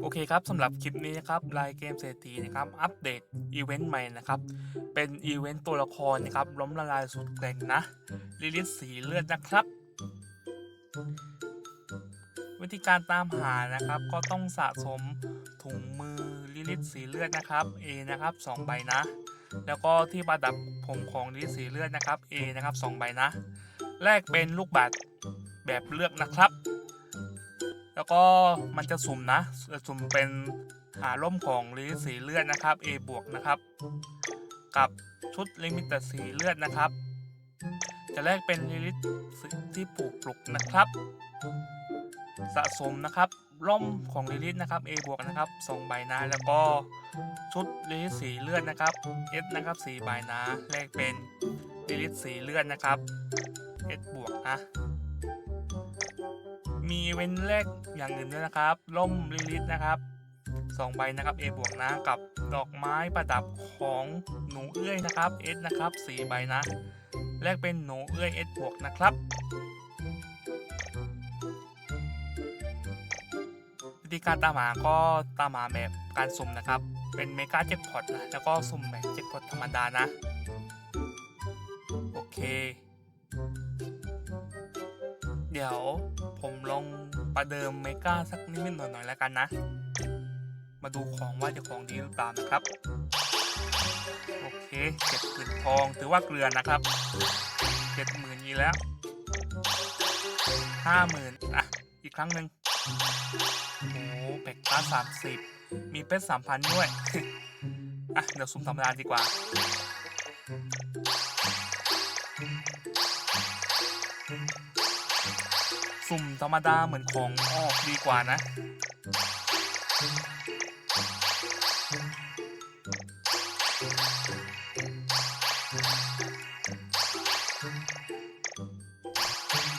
โอเคครับสำหรับคลิปนี้นะครับรายเกมเศรษฐีนะครับอัปเดตอีเวนต์ใหม่นะครับ เป็นอีเวนต์ตัวละครนะครับล้มละลายสุดแกร่งนะลิลิตสีเลือดนะครับ วิธีการตามหานะครับ ก็ต้องสะสมถุงมือลิลิตสีเลือดนะครับ A นะครับ2ใบนะ แล้วก็ที่ประดับผมของลิลิตสีเลือดนะครับ A นะครับ2ใบนะแลกเป็นลูกบัตร แบบเลือกนะครับ แล้วก็มันจะสุ่มนะสุ่มเป็นหาร่มของลิสีเลือดนะครับ A บวกนะครับ กับชุดลิมิตสีเลือดนะครับ จะแลกเป็นลิลิตที่ปลูกปลุกนะครับ สะสมนะครับร่มของลิลิตนะครับ A บวกนะครับ2ใบนะแล้วก็ชุดลิลิตสีเลือดนะครับ S นะครับ4ใบนะแลกเป็นลิลิตสีเลือดนะครับ S บวกนะ มีเว้นแรกอย่างอื่นด้วยนะครับร่มลิลิตนะครับ2ใบนะครับ A บวกนะกับดอกไม้ประดับของหนูเอื้อยนะครับ S นะครับ4ใบนะ แลกเป็นหนูเอื้อย S บวกนะครับวิธีการตามหาก็ตามหาแบบการสุ่มนะครับ เป็นเมกาแจ็คพอตนะแล้วก็สุ่มแบบแจ็คพอตธรรมดานะ โอเค เดี๋ยว ผมลองประเดิมเมกาสักนิดๆหน่อยๆแล้วกันนะ มาดูของว่าจะของดีหรือเปล่านะครับ โอเคเจ็ดหมื่นทองถือว่าเกลือนะครับเจ็ดหมื่นยีแล้วห้าหมื่นอะ อีกครั้งหนึ่งโอ้โหเป็กป้าสามสิบมีเป็ดสามพันด้วย อะ เดี๋ยวสุ่มธรรมดาดีกว่า สุ่มธรรมดาเหมือนของออกดีกว่านะ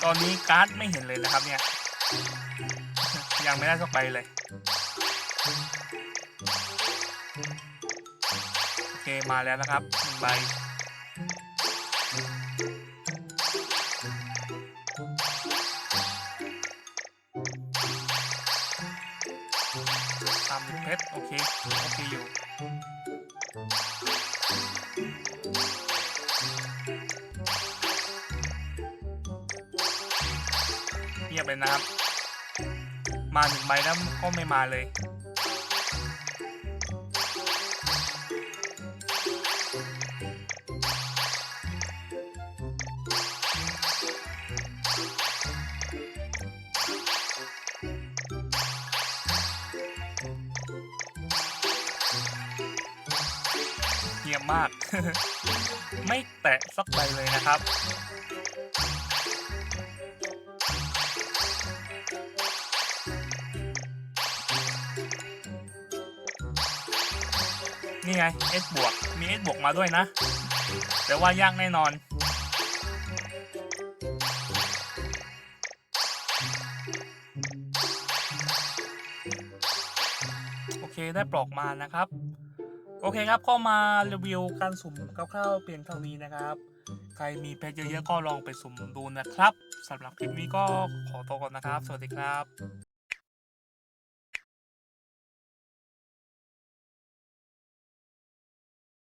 ตอนนี้การ์ดไม่เห็นเลยนะครับเนี่ย ยังไม่ได้สักใบเลยโอเคมาแล้วนะครับหนึ่งใบามเป็นเพชรโอเค โอเคอยู่ เงียบเลยนะครับ มาหนึ่งใบแล้วก็ไม่มาเลย มาก ไม่แตะสักใบเลยนะครับ นี่ไง S บวก มี S บวกมาด้วยนะ แต่ว่ายากแน่นอนโอเคได้ปลอกมานะครับ โอเคครับ ก็มารีวิวการสุ่มคร่าวๆเพียงเท่านี้นะครับ ใครมีเพชรเยอะๆก็ลองไปสุ่มดูนะครับสำหรับคลิปนี้ก็ขอตัวก่อนนะครับ สวัสดีครับ